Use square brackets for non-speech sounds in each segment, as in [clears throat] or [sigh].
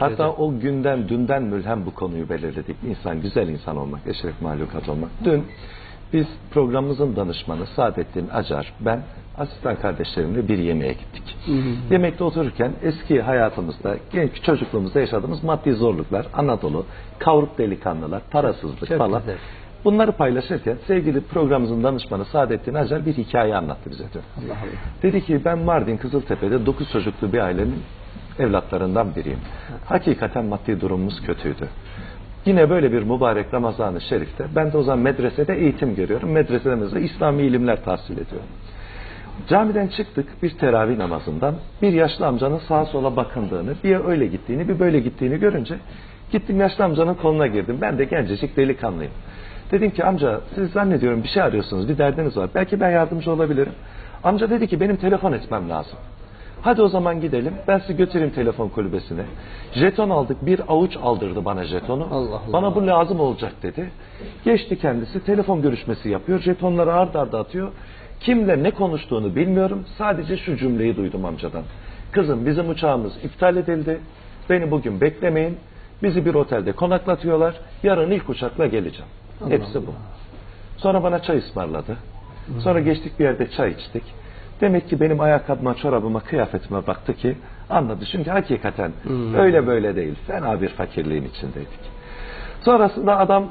Hatta o günden, dünden mülhem bu konuyu belirledik. İnsan, güzel insan olmak, eşref mahlukat olmak. Dün biz programımızın danışmanı Saadettin Acar, ben asistan kardeşlerimle bir yemeğe gittik. Yemekte otururken eski hayatımızda, genç çocukluğumuzda yaşadığımız maddi zorluklar, Anadolu, kavruk delikanlılar, parasızlık Çok falan. güzel. Bunları paylaşırken sevgili programımızın danışmanı Saadettin Acar bir hikaye anlattı bize dün. Allah Allah. Dedi ki ben Mardin Kızıltepe'de 9 çocuklu bir ailenin evlatlarından biriyim. Hakikaten maddi durumumuz kötüydü. Yine böyle bir mübarek Ramazan-ı Şerif'te ben de o zaman medresede eğitim görüyorum. Medresede mesela İslami ilimler tahsil ediyorum. Camiden çıktık bir teravih namazından bir yaşlı amcanın sağa sola bakındığını, bir öyle gittiğini, bir böyle gittiğini görünce gittim yaşlı amcanın koluna girdim. Ben de gencecik delikanlıyım. Dedim ki amca siz zannediyorum bir şey arıyorsunuz, bir derdiniz var. Belki ben yardımcı olabilirim. Amca dedi ki benim telefon etmem lazım. Hadi o zaman gidelim. Ben sizi götüreyim telefon kulübesine. Jeton aldık. Bir avuç aldırdı bana jetonu. Allah Allah. Bana bu lazım olacak dedi. Geçti kendisi. Telefon görüşmesi yapıyor. Jetonları ard arda atıyor. Kimle ne konuştuğunu bilmiyorum. Sadece şu cümleyi duydum amcadan. Kızım bizim uçağımız iptal edildi. Beni bugün beklemeyin. Bizi bir otelde konaklatıyorlar. Yarın ilk uçakla geleceğim. Hepsi bu. Sonra bana çay ısmarladı. Sonra geçtik bir yerde çay içtik. Demek ki benim ayakkabıma, çorabıma, kıyafetime baktı ki anladı. Çünkü hakikaten öyle böyle değil. Fena bir fakirliğin içindeydik. Sonrasında adam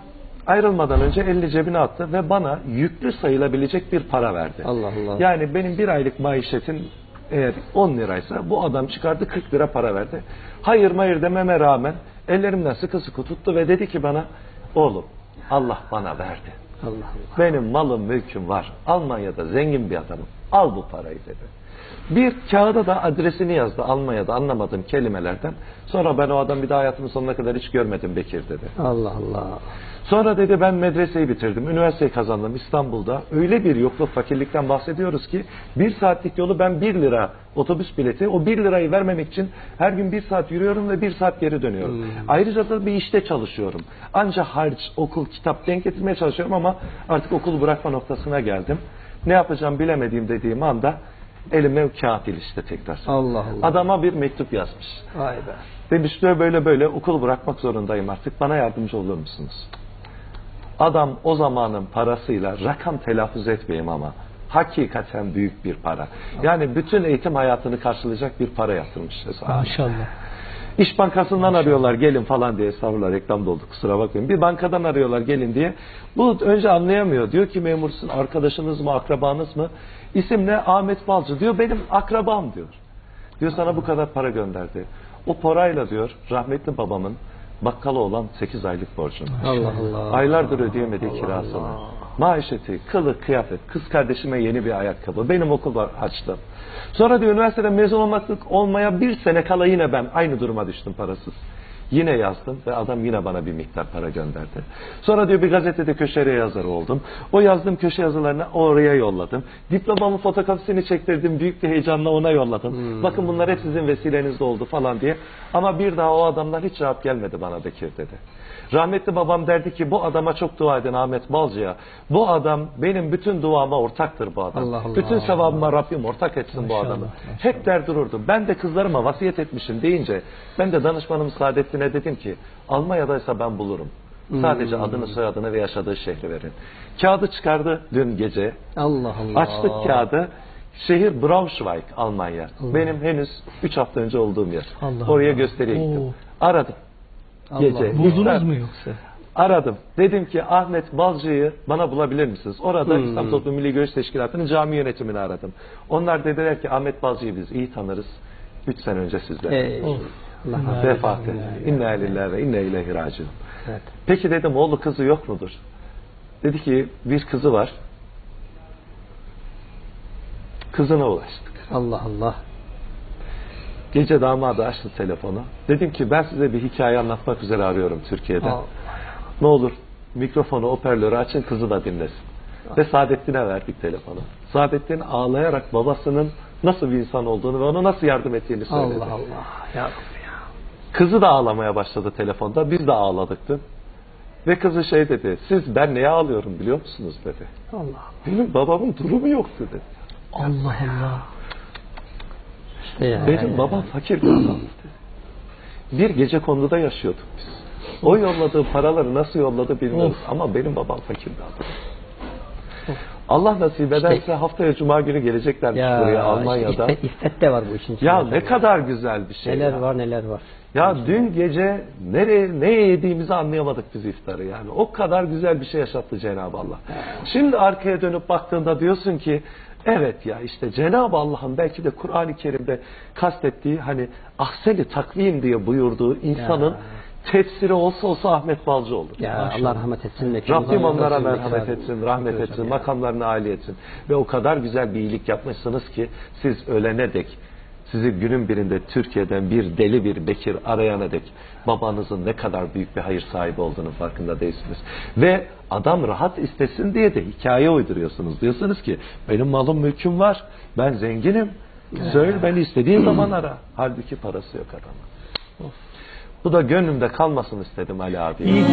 ayrılmadan önce elini cebine attı ve bana yüklü sayılabilecek bir para verdi. Allah Allah. Yani benim bir aylık maişetin eğer 10 liraysa bu adam çıkardı 40 lira para verdi. Hayır hayır dememe rağmen ellerimden sıkı sıkı tuttu ve dedi ki bana oğlum Allah bana verdi. Allah Allah. Benim malım mülküm var. Almanya'da zengin bir adamım. Al bu parayı dedi. Bir kağıda da adresini yazdı Almanya'da anlamadığım kelimelerden. Sonra ben o adamı bir daha hayatımın sonuna kadar hiç görmedim Bekir dedi. Allah Allah. Sonra dedi ben medreseyi bitirdim, üniversiteyi kazandım İstanbul'da. Öyle bir yokluk, fakirlikten bahsediyoruz ki bir saatlik yolu ben bir lira otobüs bileti, o bir lirayı vermemek için her gün bir saat yürüyorum ve bir saat geri dönüyorum. Ayrıca da bir işte çalışıyorum. Ancak harç, okul, kitap denk getirmeye çalışıyorum ama artık okul bırakma noktasına geldim. Ne yapacağım bilemediğim dediğim anda elime kağıt ilişti tekrar. Allah Allah. Adama bir mektup yazmış. Vay be. Demiş böyle böyle okul bırakmak zorundayım artık bana yardımcı olur musunuz? Adam o zamanın parasıyla rakam telaffuz etmeyeyim ama hakikaten büyük bir para. Yani bütün eğitim hayatını karşılayacak bir para yatırmış hesaba. Maşallah. İş Bankası'ndan arıyorlar gelin falan diye estağfurullah reklam doldu kusura bakmayın. Bir bankadan arıyorlar gelin diye. Bu önce anlayamıyor. Diyor ki memursun arkadaşınız mı akrabanız mı? İsim ne? Ahmet Balcı diyor benim akrabam diyor. Diyor sana bu kadar para gönderdi. O parayla diyor rahmetli babamın bakkala olan 8 aylık borcunu. Allah Allah. Aylardır ödeyemediği kirasını. Maişeti, kılı, kıyafet, kız kardeşime yeni bir ayakkabı, benim okul var açtım. Sonra diyor üniversiteden mezun olmaklık olmaya bir sene kala yine ben aynı duruma düştüm parasız. Yine yazdım ve adam yine bana bir miktar para gönderdi. Sonra diyor bir gazetede köşe yazarı oldum. O yazdığım köşe yazılarını oraya yolladım. Diplomamın fotokopisini çektirdim. Büyük bir heyecanla ona yolladım. Bakın bunlar hep sizin vesilenizde oldu falan diye. Ama bir daha o adamlar hiç cevap gelmedi bana Bekir dedi. Rahmetli babam derdi ki bu adama çok dua edin Ahmet Balcı'ya. Bu adam benim bütün duama ortaktır bu adam. Allah Allah. Bütün sevabıma Rabbim ortak etsin bu Maşallah, adamı. maşallah. Hep der dururdu. Ben de kızlarıma vasiyet etmişim deyince ben de danışmanım Saadettin'e dedim ki Almanya'daysa ben bulurum. Sadece Hmm. adını soyadını ve yaşadığı şehri verin. Kağıdı çıkardı dün gece. Allah Allah. Açtık kağıdı. Şehir Braunschweig, Almanya. Benim henüz 3 hafta önce olduğum yer. Allah Oraya Allah. gösteriye gittim. Oo. Aradım. Allah Gece. Allah. Buldunuz mu yoksa? Aradım. Dedim ki Ahmet Balcı'yı bana bulabilir misiniz? Orada Hmm. İslam Toplum Milli Görüş Teşkilatı'nın cami yönetimini aradım. Onlar dediler ki Ahmet Balcı'yı biz iyi tanırız. 3 sene önce sizler. Ey. Allah Allah. Vefat etti. İnna lillahi ve inna ileyhi raciun. Evet. Peki dedim oğlu kızı yok mudur? Dedi ki bir kızı var. Kızına ulaştık. Allah Allah. Gece damadı açtı telefonu. Dedim ki ben size bir hikaye anlatmak üzere arıyorum Türkiye'den. Allah. Ne olur mikrofonu, hoparlörü açın kızı da dinlesin. Ve Saadettin'e verdik telefonu. Saadettin ağlayarak babasının nasıl bir insan olduğunu ve ona nasıl yardım ettiğini söyledi. Allah Allah. Ya Rabbi. Kızı da ağlamaya başladı telefonda. Biz de ağladık dün. Ve kızı şey dedi. Siz ben neye ağlıyorum biliyor musunuz dedi. Allah. Benim babamın durumu yoktu dedi. Allah Allah. İşte ya. Benim ya. babam fakir bir adamdı dedi. bir gece konuda yaşıyorduk biz. O yolladığı paraları nasıl yolladı bilmiyoruz. Ama benim babam fakirdi abi. Allah nasip ederse haftaya cuma günü geleceklermiş Ya buraya işte Almanya'da. iffet, iffet de var bu işin içinde. Ya ne kadar güzel bir şey. Neler ya. var neler var. Ya dün gece nereye ne yediğimizi anlayamadık biz iftarı yani. O kadar güzel bir şey yaşattı Cenab-ı Allah. Şimdi arkaya dönüp baktığında diyorsun ki evet ya işte Cenab-ı Allah'ın belki de Kur'an-ı Kerim'de kastettiği hani ahseni takvim diye buyurduğu insanın tefsiri olsa olsa Ahmet Balcı olur. Ya Allah rahmet etsin. mekanı Rabbim onlara merhamet etsin, rahmet etsin, ya. makamlarını âli etsin. Ve o kadar güzel bir iyilik yapmışsınız ki siz ölene dek, sizi günün birinde Türkiye'den bir deli bir Bekir arayana dek babanızın ne kadar büyük bir hayır sahibi olduğunu farkında değilsiniz. Ve adam rahat istesin diye de hikaye uyduruyorsunuz. Diyorsunuz ki benim malım mülküm var, ben zenginim. Söyle beni istediğin [clears throat] zaman ara. Halbuki parası yok adamın. Bu da gönlümde kalmasın istedim Ali abi. İyi